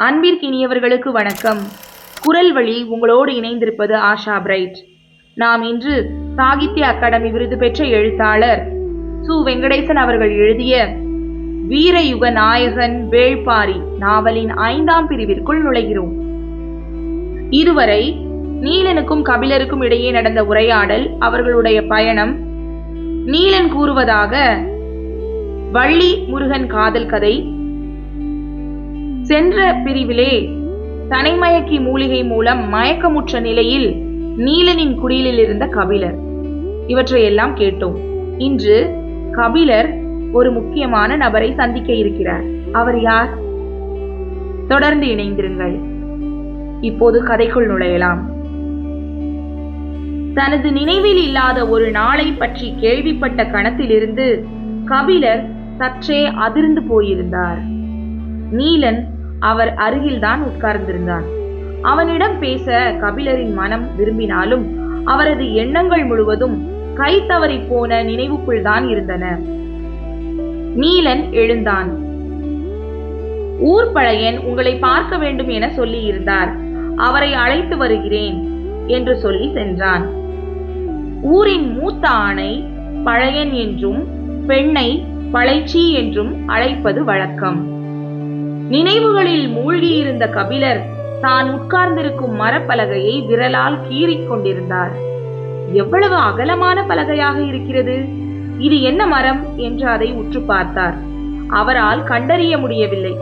அன்பிற்கினியவர்களுக்கு வணக்கம். குரல் வழி உங்களோடு இணைந்திருப்பது ஆஷா பிரைட். நாம் இன்று சாகித்ய அகாடமி விருது பெற்ற எழுத்தாளர் சு. வெங்கடேசன் அவர்கள் எழுதிய வீரயுக நாயகன் வேள்பாரி நாவலின் ஐந்தாம் பிரிவிற்குள் நுழைகிறோம். இதுவரை நீலனுக்கும் கபிலருக்கும் இடையே நடந்த உரையாடல் அவர்களுடைய பயணம். நீலன் கூறுவதாக வள்ளி முருகன் காதல் கதை சென்ற பிரிவிலே தனைமயக்கி மூலிகை மூலம் மயக்கமுற்ற நிலையில் நீலனின் குடிலில் இருந்த கபிலர். இவற்றையெல்லாம் கேட்டோம். இன்று கபிலர் ஒரு முக்கியமான நபரை சந்திக்க இருக்கிறார். அவர் யார்? தொடர்ந்து இணைந்திருங்கள். இப்போது கதைக்குள் நுழையலாம். தனது நினைவில் இல்லாத ஒரு நாளை பற்றி கேள்விப்பட்ட கணத்திலிருந்து கபிலர் சற்றே அதிர்ந்து போயிருந்தார். நீலன் அவர் அருகில்தான் உட்கார்ந்திருந்தான். அவனிடம் பேச கபிலரின் மனம் விரும்பினாலும் அவரது எண்ணங்கள் முழுவதும் கை தவறி போன நினைவுக்குள் தான் இருந்தன. நீலன் எழுந்தான். ஊர் பழையன் உங்களை பார்க்க வேண்டும் என சொல்லி இருந்தார் அவரை அழைத்து வருகிறேன் என்று சொல்லி சென்றான். ஊரின் மூத்த ஆணை பழையன் என்றும் பெண்ணை பழைச்சி என்றும் அழைப்பது வழக்கம். நினைவுகளில் மூழ்கியிருந்த கபிலர் தான் உட்கார்ந்திருக்கும் மரப்பலகையை விரலால் கீறிக் கொண்டிருந்தார். எவ்வளவு அகலமான பலகையாக இருக்கிறது? இது என்ன மரம்? என்று அதை உற்று பார்த்தார். அவரால் கண்டறிய முடியவில்லை.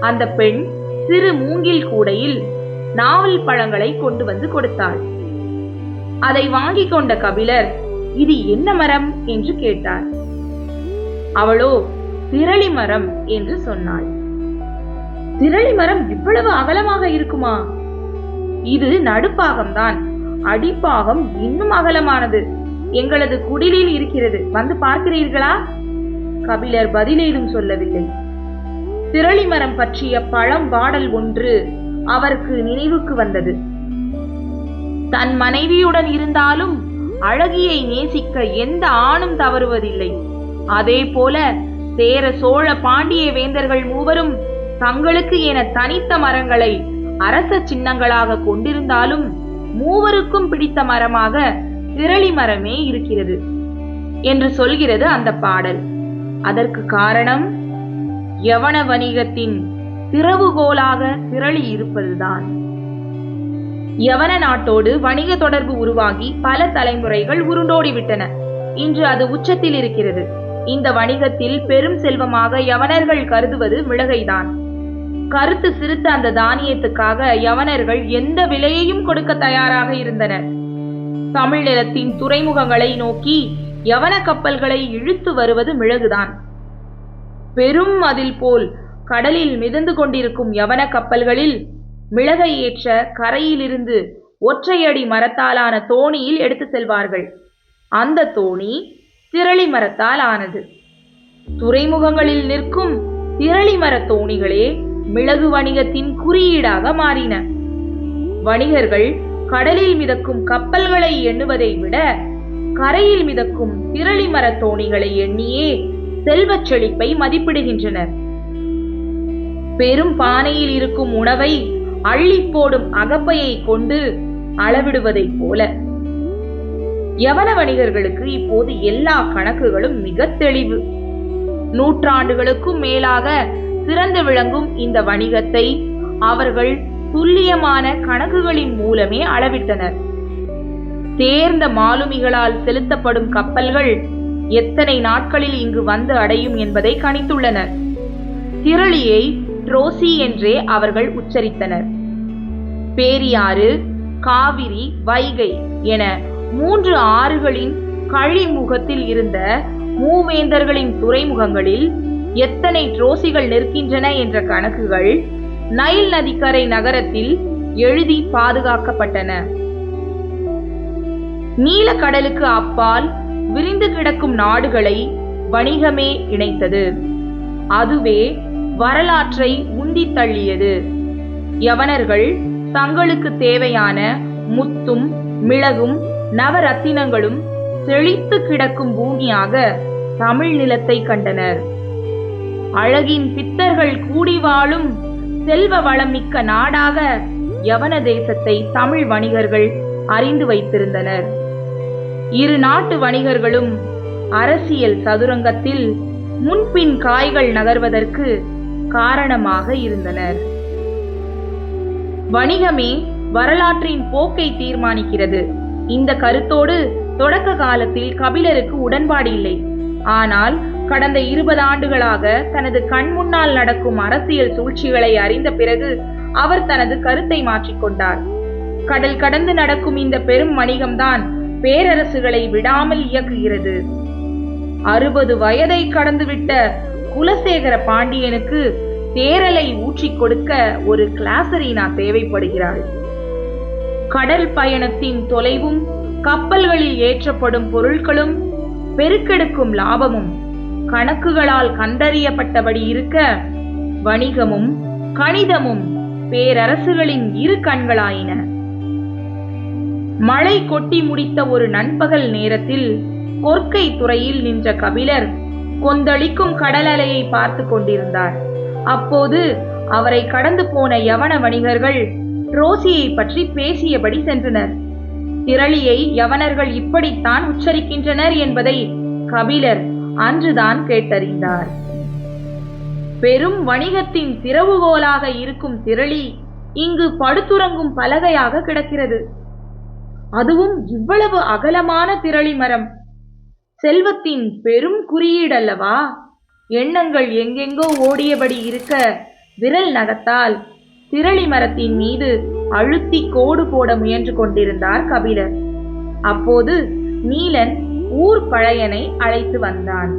அந்த பெண் சிறு மூங்கில் கூடையில் நாவல் பழங்களை கொண்டு வந்து கொடுத்தாள். அதை வாங்கிக் கொண்ட கபிலர் இது என்ன மரம்? என்று கேட்டார். அவளோ திரளி மரம் என்று சொன்னாள். திரளி மரம் இவ்வளவு அகலமாக இருக்குமா? இது நடுப்பாகம்தான். அடிப்பாகம் இன்னும் அகலமானது. எங்களது குடிலில் இருக்கிறது. வந்து பார்க்கிறீர்களா? கபிலர் பதிலேதும் சொல்லவில்லை. திரளி மரம் பற்றிய பழம் பாடல் ஒன்று அவருக்கு நினைவுக்கு வந்தது. தன் மனைவியுடன் இருந்தாலும் அழகியை நேசிக்க எந்த ஆணும் தவறுவதில்லை. அதே போல சேர சோழ பாண்டிய வேந்தர்கள் மூவரும் தங்களுக்கு என தனித்த மரங்களை அரச சின்னங்களாக கொண்டிருந்தாலும் மூவருக்கும் பிடித்த மரமாக திரளி மரமே இருக்கிறது என்று சொல்கிறது அந்த பாடல். அதற்கு காரணம் யவன வணிகத்தின் திறவுகோலாக திரளி இருப்பதுதான். யவன நாட்டோடு வணிக தொடர்பு உருவாகி பல தலைமுறைகள் உருண்டோடிவிட்டன இன்று அது உச்சத்தில் இருக்கிறது. இந்த வணிகத்தில் பெரும் செல்வமாக யவனர்கள் கருதுவது மிளகைதான் கருத்து சிறுத்த அந்த தானியத்துக்காக யவனர்கள் எந்த விலையையும் கொடுக்க தயாராக இருந்தனர் தமிழ்நிலத்தின் துறைமுகங்களை நோக்கி யவன கப்பல்களை இழுத்து வருவது மிளகுதான். பெரும் அதில் போல் கடலில் மிதந்து கொண்டிருக்கும் யவன கப்பல்களில் மிளகை ஏற்ற கரையிலிருந்து ஒற்றையடி மரத்தாலான தோணியில் எடுத்து செல்வார்கள். அந்த தோணி திரளி மரத்தால் ஆனது. துறைமுகங்களில் நிற்கும் திரளி மர தோணிகளே மிளகு வணிகத்தின் குறியீடாக மாறின. வணிகர்கள் கடலில் மிதக்கும் கப்பல்களை எண்ணுவதை விட கரையில் மிதக்கும் திரளி மர தோணிகளை எண்ணியே செல்வச் செழிப்பை மதிப்பிடுகின்றனர். பெரும் பானையில் இருக்கும் உணவை அள்ளி போடும் அகப்பையை கொண்டு அளவிடுவதைப் போல. யவன வணிகர்களுக்கு இப்போது எல்லா கணக்குகளும் மிக தெளிவு. நூற்றாண்டுகளுக்கும் மேலாக சிறந்து விளங்கும் இந்த வணிகத்தை அவர்கள் துல்லியமான கணக்குகளின் மூலமே அளவிட்டனர். தேர்ந்த மாலுமிகளால் செலுத்தப்படும் கப்பல்கள் எத்தனை நாட்களில் இங்கு வந்து அடையும் என்பதை கணித்துள்ளனர். திரளியை ட்ரோசி என்றே அவர்கள் உச்சரித்தனர். பேரியாறு காவிரி வைகை என மூன்று ஆறுகளின் கழிமுகத்தில் இருந்த மூவேந்தர்களின் துறைமுகங்களில் எத்தனை ட்ரோசிகள் நிற்கின்றன என்ற கணக்குகள் நைல் நதிக்கரை நகரத்தில் எழுதி பாதுகாக்கப்பட்டன. நீலக்கடலுக்கு அப்பால் விரிந்து கிடக்கும் நாடுகளை வணிகமே இணைத்தது. அதுவே வரலாற்றை உந்தி தள்ளியது. யவனர்கள் தங்களுக்கு தேவையான முத்தும் மிளகும் நவரத்தினங்களும் செழித்து கிடக்கும் பூமியாக தமிழ் நிலத்தை கண்டனர். அழகின் பித்தர்கள் கூடி வாழும் செல்வ வளம் மிக்க நாடாக யவன தேசத்தை தமிழ் வணிகர்கள் அறிந்து வைத்திருந்தனர். இரு நாட்டு வணிகர்களும் அரசியல் சதுரங்கத்தில் முன்பின் காய்கள் நகர்வதற்கு காரணமாக இருந்தனர். வணிகமே வரலாற்றின் போக்கை தீர்மானிக்கிறது. இந்த கருத்தோடு தொடக்க காலத்தில் கபிலருக்கு உடன்பாடு இல்லை. ஆனால் கடந்த இருபது ஆண்டுகளாக தனது கண் முன்னால் நடக்கும் அரசியல் சூழ்ச்சிகளை அறிந்த பிறகு அவர் தனது கருத்தை மாற்றிக்கொண்டார் கடல் கடந்து நடக்கும் இந்த பெரும் வணிகம்தான் பேரரசுகளை விடாமல் இயக்குகிறது. அறுபது வயதை கடந்துவிட்ட குலசேகர பாண்டியனுக்கு தேரலை ஊற்றிக் கொடுக்க ஒரு கிளாசரீனா தேவைப்படுகிறாள். கடல் பயணத்தின் தொலைவும் கப்பல்களில் ஏற்றப்படும் பொருட்களும் பெருக்கெடுக்கும் லாபமும் கணக்குகளால் கண்டறியப்பட்டபடி இருக்க வணிகமும் கணிதமும் பேரரசுகளின் இரு கண்களாயின. மழை கொட்டி முடித்த ஒரு நண்பகல் நேரத்தில் கொற்கை துறையில் நின்ற கபிலர் கொந்தளிக்கும் கடல் அலையை பார்த்து கொண்டிருந்தார். அப்போது அவரை கடந்து போன யவன வணிகர்கள் ரோசியை பற்றி பேசியபடி சென்றனர். திரளியை யவனர்கள் இப்படித்தான் உச்சரிக்கின்றனர் என்பதை கபிலர் அன்றுதான் கேட்டறிந்தார். பெரும் வணிகத்தின் திறவுகோலாக இருக்கும் திரளி இங்கு படுத்துறங்கும் பலகையாக கிடக்கிறது. அதுவும் இவ்வளவு அகலமான திரளி மரம். செல்வத்தின் பெரும் குறியீடல்லவா? எண்ணங்கள் எங்கெங்கோ ஓடியபடி இருக்க விரல் நகத்தால் திரளி மரத்தின் மீது அழுத்தி கோடு போட முயன்று கொண்டிருந்தார் கபிலர். அப்போது நீலன் ஊர் பழையனை அழைத்து வந்தான்.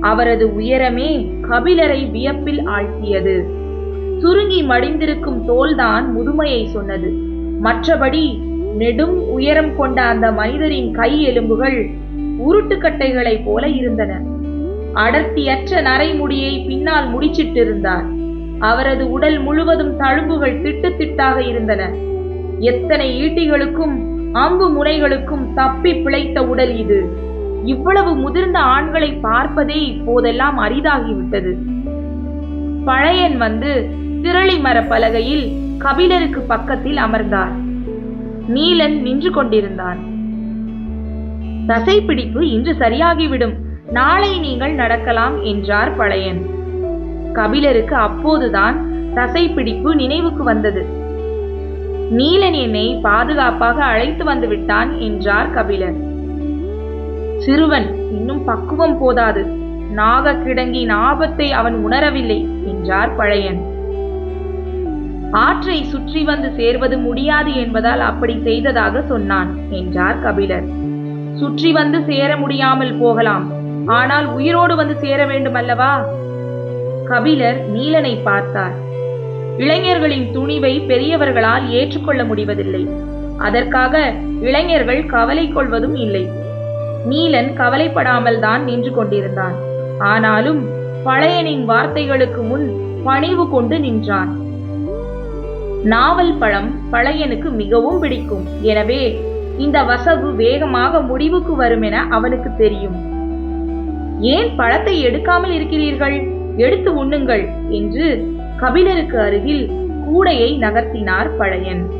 அவரது உயரமே கபிலரை வியப்பில் ஆழ்த்தியது. சுருங்கி மடிந்திருக்கும் தோல்தான் முதுமையை சொன்னது. மற்றபடி நெடும் உயரம் கொண்ட அந்த மனிதரின் கை எலும்புகள் உருட்டுக்கட்டைகளைப் போல இருந்தன. அடர்த்தியற்ற நரைமுடியை பின்னால் முடிச்சிட்டிருந்தார். அவரது உடல் முழுவதும் தழும்புகள் திட்டு திட்டாக இருந்தன. எத்தனை ஈட்டிகளுக்கும் அம்பு முனைகளுக்கும் தப்பி பிழைத்த உடல் இது. இவ்வளவு முதிர்ந்த ஆண்களை பார்ப்பதே இப்போதெல்லாம் அரிதாகிவிட்டது. பழையன் வந்து திரளி மர பலகையில் கபிலருக்கு பக்கத்தில் அமர்ந்தார். நீலன் நின்று கொண்டிருந்தான். தசைப்பிடிப்பு இன்று சரியாகிவிடும். நாளை நீங்கள் நடக்கலாம் என்றார் பழையன். கபிலருக்கு அப்போதுதான் தசைப்பிடிப்பு நினைவுக்கு வந்தது. நீலன் என்னை பாதுகாப்பாக அழைத்து வந்து விட்டான் என்றார் கபிலர் சிறுவன் இன்னும் பக்குவம் போதாது. நாக கிடங்கின் ஆபத்தை அவன் உணரவில்லை என்றார் பழையன். ஆற்றை சுற்றி வந்து சேர்வது முடியாது என்பதால் அப்படி செய்ததாக சொன்னான் என்றார் கபிலர் சுற்றி வந்து சேர முடியாமல் போகலாம். ஆனால் உயிரோடு வந்து சேர வேண்டும் அல்லவா கபிலர் நீலனை பார்த்தார். இளைஞர்களின் துணிவை பெரியவர்களால் ஏற்றுக்கொள்ள முடிவதில்லை. அதற்காக இளைஞர்கள் கவலை கொள்வதும் இல்லை. நீலன் கவலைப்படாமல் தான் நின்று கொண்டிருந்தான். ஆனாலும் பழையனின் வார்த்தைகளுக்கு முன் பணிவு கொண்டு நின்றான். நாவல் பழம் பழையனுக்கு மிகவும் பிடிக்கும். எனவே இந்த வசவு வேகமாக முடிவுக்கு வரும் என அவனுக்கு தெரியும். ஏன் பழத்தை எடுக்காமல் இருக்கிறீர்கள்? எடுத்து உண்ணுங்கள் என்று கபிலருக்கு அருகில் கூடையை நகர்த்தினார் பழையன்.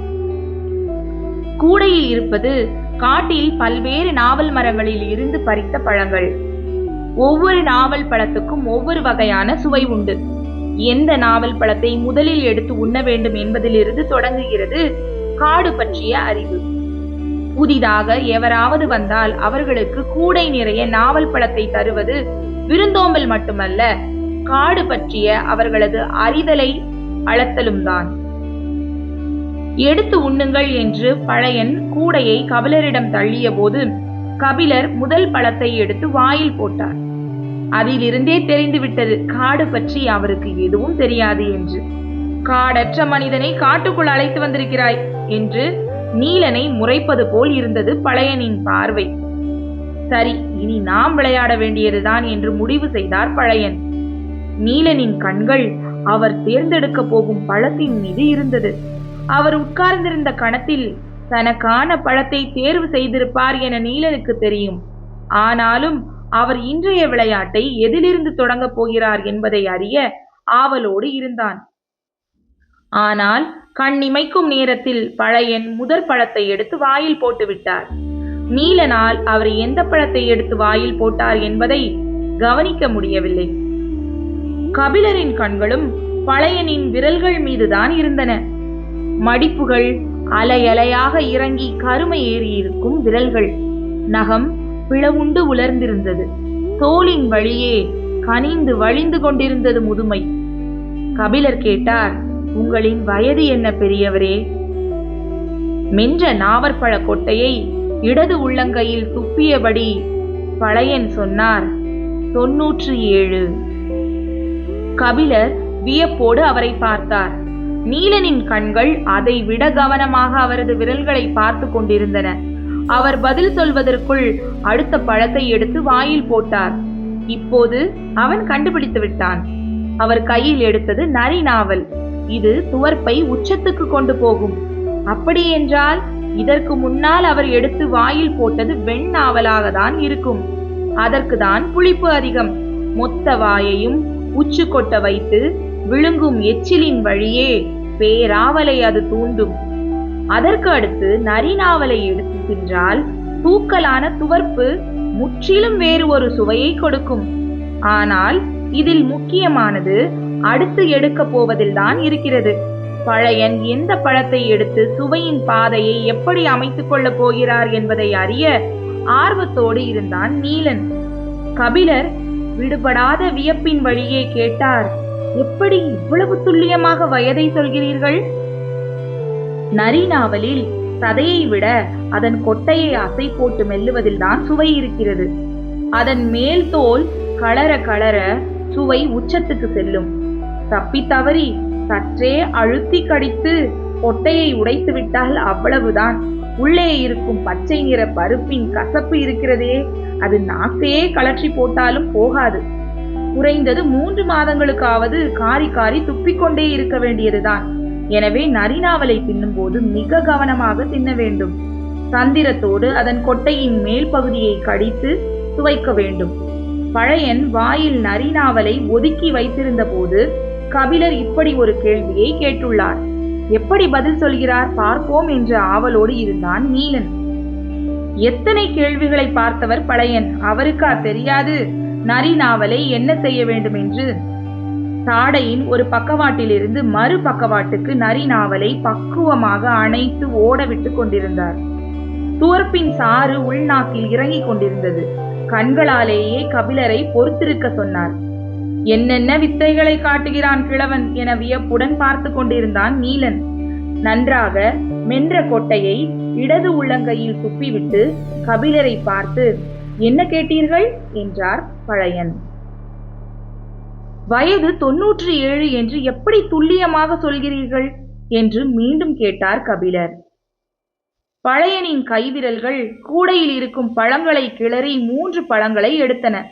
கூடையில் இருப்பது காட்டில் பல்வேறு நாவல் மரங்களில் இருந்து பறித்த பழங்கள். ஒவ்வொரு நாவல் பழத்துக்கும் ஒவ்வொரு வகையான சுவை உண்டு. எந்த நாவல் பழத்தை முதலில் எடுத்து உண்ண வேண்டும் என்பதிலிருந்து தொடங்குகிறது காடு பற்றிய அறிவு. புதிதாக எவராவது வந்தால் அவர்களுக்கு கூடை நிறைய நாவல் பழத்தை தருவது விருந்தோம்பல் மட்டுமல்ல காடு பற்றிய அவர்களது அறிதலை அளத்தலும் தான் எடுத்து உண்ணுங்கள் என்று பழையன் கூடையை கபிலரிடம் தள்ளிய போது கபிலர் முதல் பழத்தை எடுத்து வாயில் போட்டார். அதிலிருந்தே தெரிந்துவிட்டது காடு பற்றி அவருக்கு எதுவும் தெரியாது என்று. காடற்ற மனிதனை காட்டுக்குள் அழைத்து வந்திருக்கிறாய் என்று நீலனை முறைப்பது போல் இருந்தது பழையனின் பார்வை. சரி இனி நாம் விளையாட வேண்டியதுதான் என்று முடிவு செய்தார் பழையன். நீலனின் கண்கள் அவர் தேர்ந்தெடுக்க போகும் பழத்தின் மீது இருந்தது. அவர் உட்கார்ந்திருந்த கணத்தில் தனக்கான பழத்தை தேர்வு செய்திருப்பார் என நீலனுக்கு தெரியும். ஆனாலும் அவர் இன்றைய விளையாட்டை எதிலிருந்து தொடங்கப் போகிறார் என்பதை அறிய ஆவலோடு இருந்தான். ஆனால் கண்ணிமைக்கும் நேரத்தில் பழையன் முதற் பழத்தை எடுத்து வாயில் போட்டுவிட்டார் நீலனால் அவர் எந்த பழத்தை எடுத்து வாயில் போட்டார் என்பதை கவனிக்க முடியவில்லை. கபிலரின் கண்களும் பழையனின் விரல்கள் மீதுதான் இருந்தன. மடிப்புகள் அலையலையாக இறங்கி கருமை ஏறியிருக்கும் விரல்கள். நகம் பிளவுண்டு உலர்ந்திருந்தது. தோலின் வழியே கனிந்து வழிந்து கொண்டிருந்தது முதுமை. கபிலர் கேட்டார் உங்களின் வயது என்ன பெரியவரே? மென்ற நாவற்பழ கொட்டையை இடது உள்ளங்கையில் துப்பியபடி பழையன் சொன்னார். தொன்னூற்று ஏழு. கபிலர் வியப்போடு அவரை பார்த்தார். நீலனின் கண்கள் அதை விட கவனமாக அவரது விரல்களை பார்த்து கொண்டிருந்தன. அவர் பதில் சொல்வதற்குள் அடுத்த பழத்தை எடுத்து வாயில் போட்டார். இப்போது அவன் கண்டுபிடித்து விட்டான். அவர் கையில் எடுத்தது நரி நாவல். இது துவர்ப்பை உச்சத்துக்கு கொண்டு போகும். அப்படி என்றால் இதற்கு முன்னால் அவர் எடுத்து வாயில் போட்டது வெண் நாவலாக தான் இருக்கும். அதற்கு தான் புளிப்பு அதிகம். மொத்த வாயையும் உச்சு கொட்ட வைத்து விழுங்கும் எச்சிலின் வழியே பேராவலை அது தூண்டும். அதற்கு அடுத்து நரிநாவலை எடுத்து தின்றால் தூக்கலான துவர்ப்பு முற்றிலும் வேறு ஒரு சுவையை கொடுக்கும். ஆனால் இதில் முக்கியமானது அடுத்து எடுக்க போவதில்தான் இருக்கிறது. பழையன் எந்த பழத்தை எடுத்து சுவையின் பாதையை எப்படி அமைத்துக் கொள்ளப் போகிறார் என்பதை அறிய ஆர்வத்தோடு இருந்தான் நீலன். கபிலர் விடுபடாத வியப்பின் வழியே கேட்டார். எப்படி இவ்வளவு துல்லியமாக வயதை சொல்கிறீர்கள்? நரி நாவலில் சதையை விட அதன் கொட்டையை அசை போட்டு மெல்லுவதில்தான் சுவை இருக்கிறது. அதன் மேல் தோல் கலர கலர சுவை உச்சத்துக்கு செல்லும். தப்பி தவறி சற்றே அழுத்தி கடித்து கொட்டையை உடைத்து விட்டால் அவ்வளவுதான். உள்ளே இருக்கும் பச்சை நிற பருப்பின் கசப்பு இருக்கிறதே. அது நாக்கையே கலற்றி போட்டாலும் போகாது. குறைந்தது மூன்று மாதங்களுக்காவது காரி காரி துப்பிக்கொண்டே இருக்க வேண்டியதுதான். எனவே நரிநாவலை தின்னும்போது மிக கவனமாக தின்ன வேண்டும். தந்திரத்தோடு அதன் கொட்டையின் மேல் பகுதியை கடித்து துவைக்க வேண்டும். பழையன் வாயில் நரிநாவலை ஒதுக்கி வைத்திருந்த போது கபிலர் இப்படி ஒரு கேள்வியை கேட்டுள்ளார். எப்படி பதில் சொல்கிறார்? பார்ப்போம் என்ற ஆவலோடு இருந்தான் நீலன். எத்தனை கேள்விகளை பார்த்தவர் பழையன்? அவருக்கா தெரியாது. நரி நாவலை என்ன செய்ய வேண்டும் என்று தாடையின் ஒரு பக்கவாட்டிலிருந்து மறு பக்கவாட்டுக்கு நரி நாவலை பக்குவமாக அணைத்து ஓடவிட்டு கொண்டிருந்தார். துவர்ப்பின் சாறு உள்நாக்கில் இறங்கிக் கொண்டிருந்தது. கண்களாலேயே கபிலரை பொறுத்திருக்க சொன்னார். என்னென்ன வித்தைகளை காட்டுகிறான் கிழவன்? என வியப்புடன் பார்த்து கொண்டிருந்தான் நீலன். நன்றாக மென்ற கொட்டையை இடது உள்ளங்கையில் துப்பிவிட்டு கபிலரை பார்த்து என்ன கேட்டீர்கள்? என்றார் பழையன். வயது தொன்னூற்றி ஏழு என்று எப்படி துல்லியமாக சொல்கிறீர்கள்? என்று மீண்டும் கேட்டார் கபிலர். பழையனின் கைவிரல்கள் கூடையில் இருக்கும் பழங்களை கிளறி மூன்று பழங்களை எடுத்தன.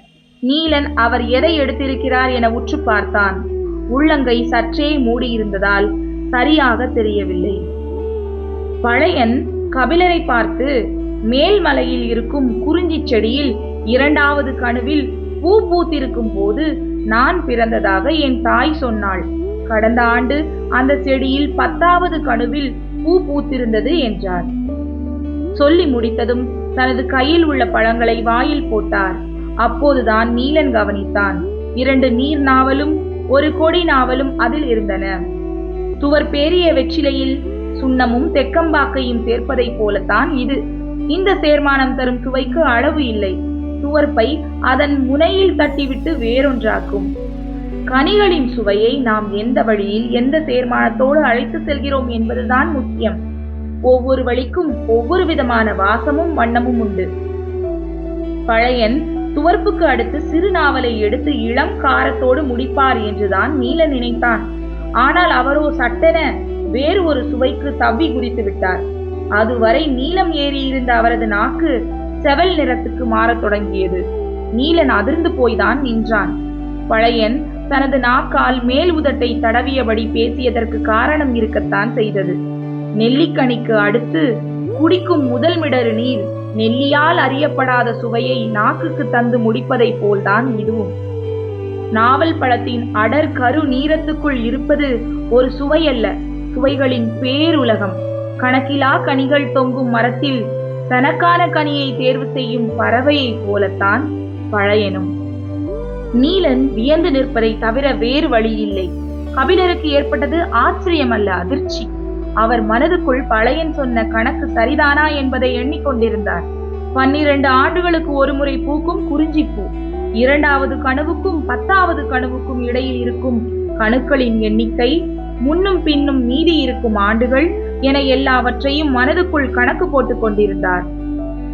நீலன் அவர் எதை எடுத்திருக்கிறார்? என உற்று பார்த்தான். உள்ளங்கை சற்றே மூடியிருந்ததால் சரியாக தெரியவில்லை. பழையன் கபிலரை பார்த்து மேல்மலையில் இருக்கும் குறிஞ்சி செடியில் இரண்டாவது கணுவில் பூ பூத்திருக்கும் போது நான் பிறந்ததாக என் தாய் சொன்னாள். கடந்த ஆண்டு அந்த செடியில் பத்தாவது கணுவில் பூ பூத்திருந்தது என்றார். சொல்லி முடித்ததும் தனது கையில் உள்ள பழங்களை வாயில் போட்டார். அப்போதுதான் நீலன் கவனித்தான். இரண்டு நீர் நாவலும் ஒரு கொடி நாவலும் அதில் இருந்தன. சுவர் பேரிய வெற்றிலையில் சுண்ணமும் தெக்கம்பாக்கையும் சேர்ப்பதைப் போலத்தான் இது. இந்த சேர்மானம் தரும் சுவைக்கு அளவு இல்லை. துவர்ப்பை அதன் முனையில் தட்டிவிட்டு வேறொன்றாக்கும். கனிகளின் சுவையை நாம் எந்த வழியில் எந்த சேர்மானத்தோடு அழைத்து செல்கிறோம் என்பதுதான் முக்கியம். ஒவ்வொரு வழிக்கும் ஒவ்வொரு விதமான வாசமும் வண்ணமும் உண்டு. பழையன் துவர்ப்புக்கு அடுத்து சிறு நாவலை எடுத்து இளம் காரத்தோடு முடிப்பார் என்றுதான் நீல நினைத்தான். ஆனால் அவரோ சட்டென வேறு ஒரு சுவைக்கு தவ்வி குதித்து விட்டார். அதுவரை நீலம் ஏறியிருந்த அவரது நாக்கு செவல் நிறத்துக்கு மாறத் தொடங்கியது. நீலன் அதிர்ந்து போய்தான் நின்றான். பழையன் தனது நாக்கால் மேல் உதட்டை தடவியபடி பேசியதற்கு காரணம் இருக்கத்தான் செய்தது. நெல்லிக்கனிக்கு அடுத்து குடிக்கும் முதல் மிடறு நீர் நெல்லியால் அறியப்படாத சுவையை நாக்குக்கு தந்து முடிப்பதைப் போல்தான் இதுவும். நாவல் பழத்தின் அடர் கரு நீரத்துக்குள் இருப்பது ஒரு சுவை அல்ல சுவைகளின் பேருலகம். கணக்கிலா கனிகள் தொங்கும் மரத்தில் தனக்கான கனியை தேர்வு செய்யும் பறவையைப் போலத்தான் பழையனும். நீலன் வியந்து நிற்பதை தவிர வேறு வழி இல்லை கபிலருக்கு ஏற்பட்டது ஆச்சரியம் அல்ல அதிர்ச்சி. அவர் மனதுக்குள் பழையன் சொன்ன கணக்கு சரிதானா என்பதை எண்ணிக்கொண்டிருந்தார் பன்னிரண்டு ஆண்டுகளுக்கு ஒருமுறை பூக்கும் குறிஞ்சிப்பூ. இரண்டாவது கனவுக்கும் பத்தாவது கனவுக்கும் இடையில் இருக்கும் கணுக்களின் எண்ணிக்கை முன்னும் பின்னும் மீதி இருக்கும் ஆண்டுகள் என எல்லாவற்றையும் மனதுக்குள் கணக்கு போட்டுக் கொண்டிருந்தார்.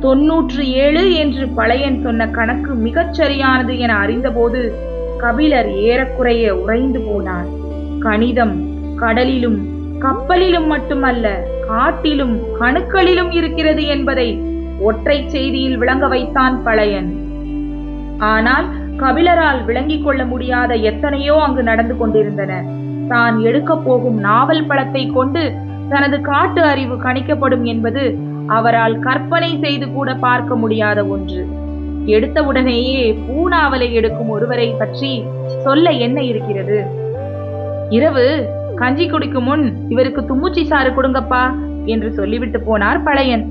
தொன்னூற்று ஏழு என்று பழையன் சொன்ன கணக்கு மிகச் சரியானது என அறிந்தபோது கபிலர் ஏறக்குறைய உறைந்து போனார். கணிதம் கடலிலும் கப்பலிலும் மட்டுமல்ல காட்டிலும் கணுக்களிலும் இருக்கிறது என்பதை ஒற்றை செய்தியில் விளங்க வைத்தான் பழையன். ஆனால் கபிலரால் விளங்கிக் கொள்ள முடியாத எத்தனையோ அங்கு நடந்து கொண்டிருந்தன. தான் எடுக்கப் போகும் நாவல் பழத்தை கொண்டு தனது காட்டு அறிவு கணிக்கப்படும் என்பது அவரால் கற்பனை செய்து கூட பார்க்க முடியாத ஒன்று. எடுத்தவுடனேயே பூநாவலை எடுக்கும் ஒருவரை பற்றி சொல்ல என்ன இருக்கிறது? இரவு கஞ்சி குடிக்கும் முன் இவருக்கு தும்முச்சி சாறு கொடுங்கப்பா என்று சொல்லிவிட்டு போனார் பழையன்.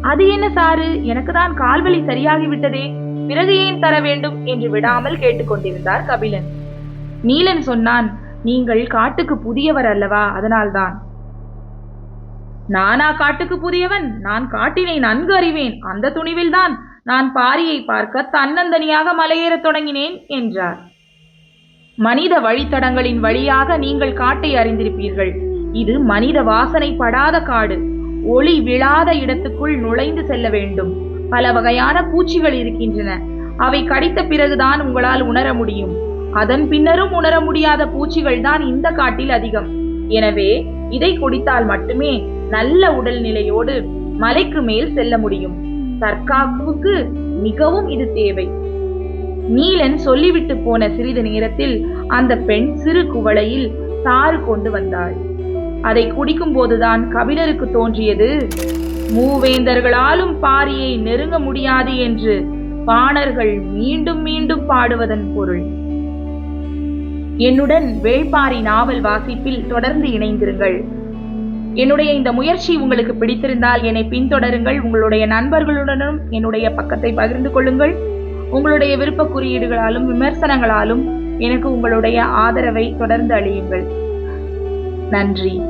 அது என்ன சாறு? எனக்கு தான் கால்வலி சரியாகிவிட்டதே. பிறகு ஏன் தர வேண்டும் என்று விடாமல் கேட்டுக்கொண்டிருந்தார் கபிலன். நீலன் சொன்னான் நீங்கள் காட்டுக்கு புதியவர் அல்லவா? அதனால்தான். நானா காட்டுக்கு புதியவன்? நான் காட்டினை நன்கு அறிவேன். அந்த துணிவில்தான் நான் பாரியை பார்க்க தன்னந்தனியாக மலையேறத் தொடங்கினேன் என்றார். மனித வழித்தடங்களின் வழியாக நீங்கள் காட்டை அறிந்திருப்பீர்கள். இது மனித வாசனை படாத காடு. ஒளி விழாத இடத்துக்குள் நுழைந்து செல்ல வேண்டும். பல வகையான பூச்சிகள் இருக்கின்றன. அவை கடித்த பிறகுதான் உங்களால் உணர முடியும். அதன் பின்னரும் உணர முடியாத பூச்சிகள் தான் இந்த காட்டில் அதிகம். எனவே இதை குடித்தால் மட்டுமே நல்ல உடல்நிலையோடு மலைக்கு மேல் செல்ல முடியும். தற்காப்புக்கு மிகவும் இது தேவை. நீலன் சொல்லிவிட்டு போன சிறிது நேரத்தில் அந்த பெண் சிறு குவளையில் சாறு கொண்டு வந்தாள். அதை குடிக்கும் போதுதான் கபிலருக்கு தோன்றியது மூவேந்தர்களாலும் பாரியை நெருங்க முடியாது என்று பாணர்கள் மீண்டும் மீண்டும் பாடுவதன் பொருள். என்னுடன் வேள்பாரி நாவல் வாசிப்பில் தொடர்ந்து இணைந்திருங்கள். என்னுடைய இந்த முயற்சி உங்களுக்கு பிடித்திருந்தால் என்னை பின்தொடருங்கள். உங்களுடைய நண்பர்களுடனும் என்னுடைய பக்கத்தை பகிர்ந்து கொள்ளுங்கள். உங்களுடைய விருப்ப குறியீடுகளாலும் விமர்சனங்களாலும் எனக்கு உங்களுடைய ஆதரவை தொடர்ந்து அளியுங்கள். நன்றி.